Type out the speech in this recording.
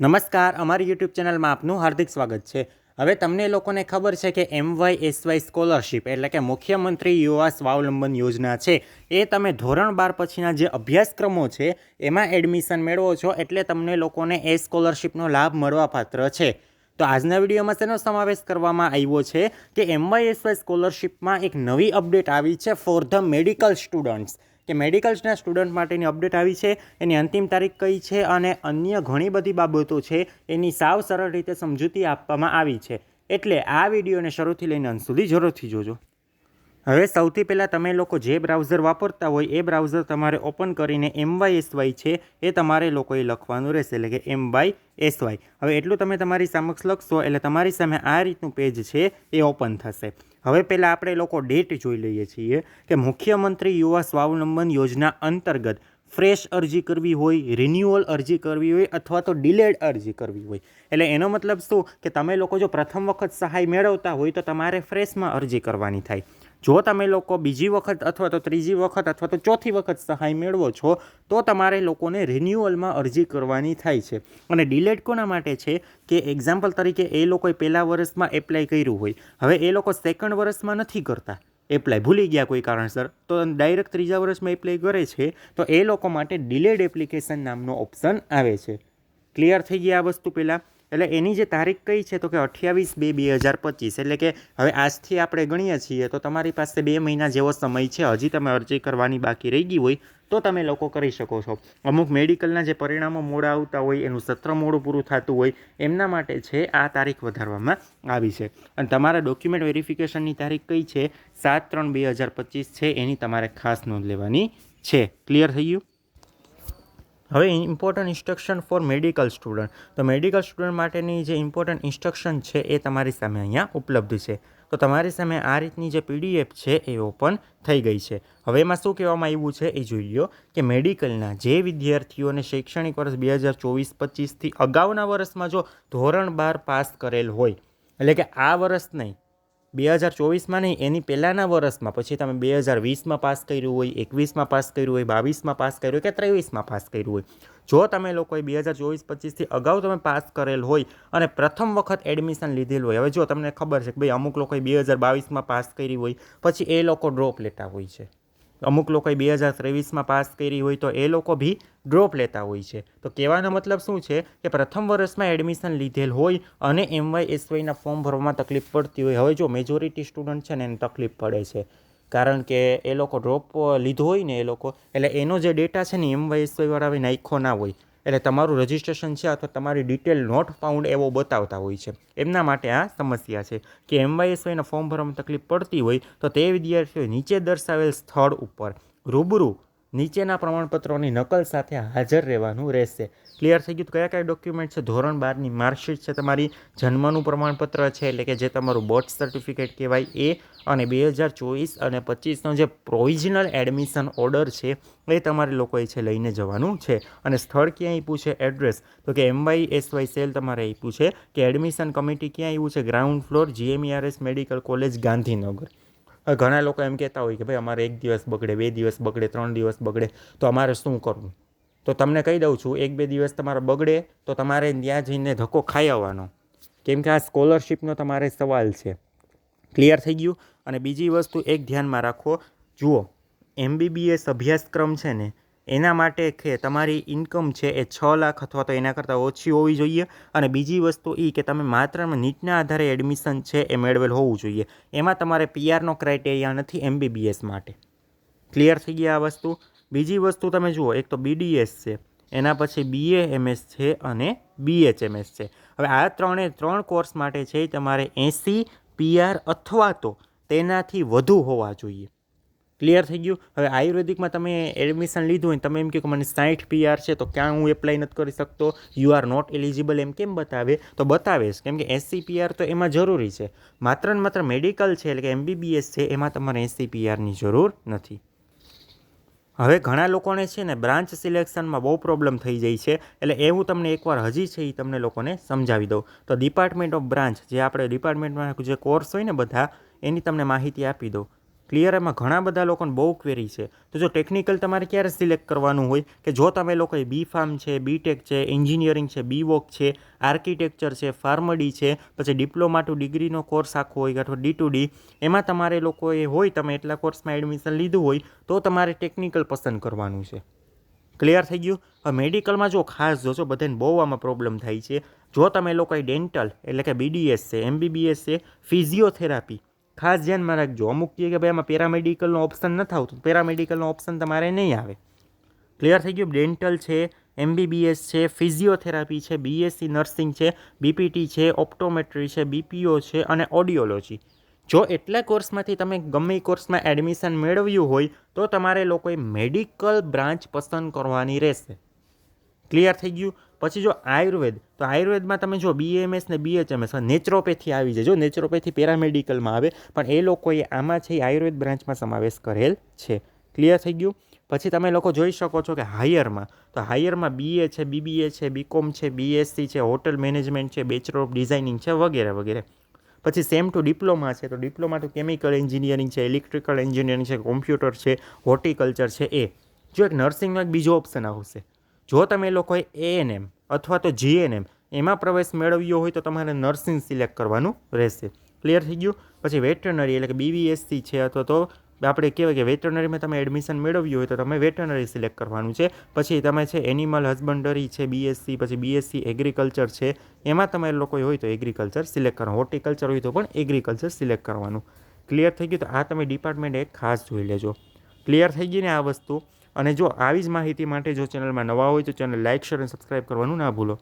નમસ્કાર, અમારી યુટ્યુબ ચેનલમાં આપનું હાર્દિક સ્વાગત છે. હવે તમને લોકોને ખબર છે કે M Y S Y scholarship એટલે કે મુખ્યમંત્રી યુવા સ્વાવલંબન યોજના છે. એ તમે ધોરણ બાર પછીના જે અભ્યાસક્રમો છે, એમાં એડમિશન મેળવો છો એટલે તમને લોકોને એ સ્કોલરશિપનો લાભ મળવાપાત્ર છે. તો આજના વિડીયોમાં તેનો સમાવેશ કરવામાં આવ્યો છે કે એમવાયએસવાય સ્કોલરશિપમાં એક નવી અપડેટ આવી છે ફોર ધ મેડિકલ સ્ટુડન્ટ્સ. કે મેડિકલ્સના સ્ટુડન્ટ માટેની અપડેટ આવી છે, એની અંતિમ તારીખ કઈ છે અને અન્ય ઘણી બધી બાબતો છે, એની સાવ સરળ રીતે સમજૂતી આપવામાં આવી છે. એટલે આ વિડીયોને શરૂથી લઈને અંત સુધી જરૂરથી જોજો. હવે સૌથી પહેલાં તમે લોકો જે બ્રાઉઝર વાપરતા હોય એ બ્રાઉઝર તમારે ઓપન કરીને એમ વાય એસ વાય છે, એ તમારે લોકોએ લખવાનું રહેશે, એટલે કે એમ વાય એસ વાય હવે એટલું તમે તમારી સમક્ષ લખશો, એટલે તમારી સામે આ રીતનું પેજ છે, એ ઓપન થશે. હવે પહેલાં આપણે લોકો ડેટ જોઈ લઈએ છીએ કે મુખ્યમંત્રી યુવા સ્વાવલંબન યોજના અંતર્ગત ફ્રેશ અરજી કરવી હોય રિન્યુઅલ અરજી કરવી હોય અથવા તો ડિલેડ અરજી કરવી હોય. એટલે એનો મતલબ શું? કે તમે લોકો જો પ્રથમ વખત સહાય મેળવતા હોય તો તમારે ફ્રેશમાં અરજી કરવાની થાય. જો તમે લોકો બીજી વખત અથવા તો ત્રીજી વખત અથવા તો ચોથી વખત સહાય મેળવો છો, તો તમારે લોકોને રિન્યુઅલમાં અરજી કરવાની થાય છે. અને ડિલેટ કોના માટે છે? કે એક્ઝામ્પલ તરીકે એ લોકોએ પહેલાં વર્ષમાં એપ્લાય કર્યું હોય. હવે એ લોકો સેકન્ડ વર્ષમાં નથી કરતા. એપ્લાય ભૂલી ગયા કોઈ કારણસર, તો ડાયરેક્ટ ત્રીજા વર્ષમાં એપ્લાય કરે છે, તો એ લોકો માટે ડિલેડ એપ્લિકેશન નામનો ઓપ્શન આવે છે. ક્લિયર થઈ ગયા આ વસ્તુ પહેલાં? એટલે એની જે તારીખ કઈ છે તો કે અઠ્યાવીસ બે બે હજાર પચીસ, એટલે કે હવે આજથી આપણે ગણીએ છીએ તો તમારી પાસે બે મહિના જેવો સમય છે. હજી તમે અરજી કરવાની બાકી રહી ગઈ હોય તો તમે લોકો કરી શકો છો. અમુક મેડિકલના જે પરિણામો મોડા આવતા હોય, એનું સત્ર મોડું પૂરું થતું હોય, એમના માટે છે આ તારીખ વધારવામાં આવી છે. અને તમારા ડોક્યુમેન્ટ વેરિફિકેશનની તારીખ કઈ છે? સાત ત્રણ બે હજાર પચીસ છે, એની તમારે ખાસ નોંધ લેવાની છે. ક્લિયર થઈ ગયું? હવે important instruction for medical student તો મેડિકલ સ્ટુડન્ટ માટેની જે ઇમ્પોર્ટન્ટ ઇન્સ્ટ્રક્શન છે એ તમારી સામે અહીંયા ઉપલબ્ધ છે. તો તમારી સામે આ રીતની જે પીડીએફ છે એ ઓપન થઈ ગઈ છે. હવે એમાં શું કહેવામાં આવ્યું છે એ જોઈ લો કે મેડિકલના જે વિદ્યાર્થીઓને શૈક્ષણિક વર્ષ બે હજાર ચોવીસ પચીસથી અગાઉના વર્ષમાં જો ધોરણ બાર પાસ કરેલ હોય, એટલે કે આ વર્ષ નહીં બે હજાર ચોવીસમાં નહીં, એની પહેલાંના વર્ષમાં પછી તમે બે હજાર વીસમાં પાસ કર્યું હોય, એકવીસમાં પાસ કર્યું હોય, બાવીસમાં પાસ કર્યું હોય કે ત્રેવીસમાં પાસ કર્યું હોય. જો તમે લોકોએ બે હજાર ચોવીસ પચીસથી અગાઉ તમે પાસ કરેલ હોય અને પ્રથમ વખત એડમિશન લીધેલ હોય, હવે જો તમને ખબર છે કે ભાઈ અમુક લોકોએ બે હજાર બાવીસમાં પાસ કરી હોય, પછી એ લોકો ડ્રોપ લેતા હોય છે. અમુક લોકોએ બે હજાર ત્રેવીસમાં પાસ કરી હોય તો એ લોકો બી ડ્રોપ લેતા હોય છે. તો કહેવાનો મતલબ શું છે કે પ્રથમ વર્ષમાં એડમિશન લીધેલ હોય અને એમવાય એસવાયના ફોર્મ ભરવામાં તકલીફ પડતી હોય. હવે જો મેજોરિટી સ્ટુડન્ટ છે ને એને તકલીફ પડે છે. કારણ કે એ લોકો ડ્રોપ લીધો હોય ને એ લોકો, એટલે એનો જે ડેટા છે ને એમવાય એસવાયવાળા નાખ્યો ના હોય. એટલે તમારું રજિસ્ટ્રેશન છે અથવા તમારી ડિટેલ નોટ ફાઉન્ડ એવો બતાવતા હોય છે. એમના માટે આ સમસ્યા છે કે એમવાયએસવાયના ફોર્મ ભરવામાં તકલીફ પડતી હોય તો તે વિદ્યાર્થીઓ નીચે દર્શાવેલ સ્થળ ઉપર રૂબરૂ નીચેના પ્રમાણપત્રોની નકલ સાથે હાજર રહેવાનું રહેશે. ક્લિયર થઈ ગયું કયા કયા ડોક્યુમેન્ટ છે? ધોરણ બારની માર્કશીટ છે તમારી, જન્મનું પ્રમાણપત્ર છે, એટલે કે જે તમારું બર્થ સર્ટિફિકેટ કહેવાય એ, અને બે હજાર ચોવીસ અને પચીસનો જે પ્રોવિઝનલ એડમિશન ઓર્ડર છે, એ તમારે લોકોએ છે લઈને જવાનું છે. અને સ્થળ ક્યાં આપ્યું છે? એડ્રેસ તો કે એમવાય એસવાય સેલ તમારે આપ્યું છે, કે એડમિશન કમિટી ક્યાં આવ્યું છે? Ground floor GMERS medical college Gandhinagar. ઘણા લોકો એમ કહેતા હોય કે ભાઈ અમારે એક દિવસ બગડે, બે દિવસ બગડે, ત્રણ દિવસ બગડે, તો અમારે શું કરવું? તો તમને કહી દઉં છું, એક બે દિવસ તમારે બગડે, તો તમારે ત્યાં જઈને ધક્કો ખાઈ આવવાનો. કેમ કે આ સ્કોલરશિપનો તમારે સવાલ છે. ક્લિયર થઈ ગયું? અને બીજી વસ્તુ એક ધ્યાનમાં રાખો. જુઓ એમબીબીએસ અભ્યાસક્રમ છે ને એના માટે કે તમારી ઇન્કમ છે એ છ લાખ અથવા તો એના કરતાં ઓછી હોવી જોઈએ. અને બીજી વસ્તુ એ કે તમે માત્ર નીટના આધારે એડમિશન છે એ મેળવેલ હોવું જોઈએ. એમાં તમારે પીઆરનો ક્રાઇટેરિયા નથી એમબીબીએસ માટે. ક્લિયર થઈ ગયા આ વસ્તુ? બીજી વસ્તુ તમે જુઓ, એક તો બીડીએસ છે, એના પછી બીએ એમએસ છે અને બીએચએમએસ છે. હવે આ ત્રણે, ત્રણ કોર્સ માટે છે તમારે એંસી પીઆર અથવા તો તેનાથી વધુ હોવા જોઈએ. ક્લિયર થઈ ગયું. હવે આયુર્વેદિકમાં તમે એડમિશન લીધું હોય તમે એમ કહો કે મને સાઠ પીઆર છે, તો ક્યાં હું એપ્લાય નથી કરી શકતો? યુ આર નોટ એલિજિબલ એમ કેમ બતાવે? તો બતાવે છે કેમ કે એસસી પીઆર તો એમાં જરૂરી છે. માત્ર ને માત્ર મેડિકલ છે એટલે કે એમબીબીએસ છે, એમાં તમારે એસસી પીઆરની જરૂર નથી. હવે ઘણા લોકોને છે ને બ્રાન્ચ સિલેક્શનમાં બહુ પ્રોબ્લેમ થઈ જાય છે. એટલે એ હું તમને એકવાર હજી છે એ તમને લોકોને સમજાવી દઉં. તો ડિપાર્ટમેન્ટ ઓફ બ્રાન્ચ જે આપણે ડિપાર્ટમેન્ટમાં જે કોર્સ હોય ને બધા, એની તમને માહિતી આપી દઉં. ક્લિયર એમાં ઘણા બધા લોકોને બહુ ક્વેરી છે. તો જો ટેકનિકલ તમારે ક્યારે સિલેક્ટ કરવાનું હોય, કે જો તમે લોકોએ બી ફાર્મ છે બીટેક છે એન્જિનિયરિંગ છે બી વોક છે આર્કિટેક્ચર છે ફાર્મડી છે, પછી ડિપ્લોમા ટુ ડિગ્રીનો કોર્સ આખો હોય, અથવા ડી ટુ ડી એમાં તમારે લોકોએ હોય, તમે એટલા કોર્સમાં એડમિશન લીધું હોય, તો તમારે ટેકનિકલ પસંદ કરવાનું છે. ક્લિયર થઈ ગયું? હવે મેડિકલમાં જો ખાસ જોશો, બધાને બહુ આમાં પ્રોબ્લેમ થાય છે. જો તમે લોકોએ ડેન્ટલ એટલે કે બીડીએસ છે એમબીબીએસ છે ફિઝિયોથેરાપી ખાસ ધ્યાનમાં રાખજો. અમુક કહે કે ભાઈ આમાં પેરામેડિકલનો ઓપ્શન નથી આવતો. પેરામેડિકલનો ઓપ્શન તમારે નહીં આવે. ક્લિયર થઈ ગયું? ડેન્ટલ છે એમબીબીએસ છે ફિઝિયોથેરાપી છે બીએસસી નર્સિંગ છે બીપીટી છે ઓપ્ટોમેટ્રી છે બીપીઓ છે અને ઓડિયોલોજી જો એટલા કોર્સમાંથી તમે ગમે કોર્સમાં એડમિશન મેળવ્યું હોય, તો તમારે લોકોએ મેડિકલ બ્રાન્ચ પસંદ કરવાની રહેશે. ક્લિયર થઈ ગયું. પછી જો આયુર્વેદ, તો આયુર્વેદમાં તમે જો બીએમએસ ને બીએચએમએસ નેચરોપેથી આવી જાય. જો નેચરોપેથી પેરામેડિકલમાં આવે, પણ એ લોકોએ આમાં છે આયુર્વેદ બ્રાન્ચમાં સમાવેશ કરેલ છે. ક્લિયર થઈ ગયું? પછી તમે લોકો જોઈ શકો છો કે હાયરમાં, તો હાયરમાં બીએ છે બીબીએ છે બીકોમ છે બીએસસી છે, હોટલ મેનેજમેન્ટ છે બેચલર ઓફ ડિઝાઇનિંગ છે, વગેરે વગેરે. પછી સેમ ટુ ડિપ્લોમા છે, તો ડિપ્લોમા ટુ કેમિકલ એન્જિનિયરિંગ છે ઇલેક્ટ્રિકલ એન્જિનિયરિંગ છે કોમ્પ્યુટર છે હોર્ટિકલ્ચર છે, એ. જો એક નર્સિંગનો એક બીજો ઓપ્શન આવશે. જો તમે લોકોએ એએનએમ અથવા તો જીએનએમ એમાં પ્રવેશ મેળવ્યો હોય તો તમારે નર્સિંગ સિલેક્ટ કરવાનું રહેશે. ક્લિયર થઈ ગયું? પછી વેટરનરી એટલે કે બીવીએસસી છે અથવા તો આપણે કહેવાય કે વેટરનરીમાં તમે એડમિશન મેળવ્યું હોય તો તમે વેટરનરી સિલેક્ટ કરવાનું છે. પછી તમે છે એનિમલ હસબન્ડરી છે બીએસસી પછી બીએસસી એગ્રીકલ્ચર છે, એમાં તમે લોકો હોય તો એગ્રીકલ્ચર સિલેક્ટ કરવાનું. હોર્ટિકલ્ચર હોય તો પણ એગ્રીકલ્ચર સિલેક્ટ કરવાનું. ક્લિયર થઈ ગયું? તો આ તમે ડિપાર્ટમેન્ટ એક ખાસ જોઈ લેજો. ક્લિયર થઈ ગઈ ને આ વસ્તુ? અને જો આવી જ માહિતી માટે જો ચેનલમાં નવા હોય તો ચેનલ લાઇક, શેર અને સબસ્ક્રાઈબ કરવાનું ના ભૂલો.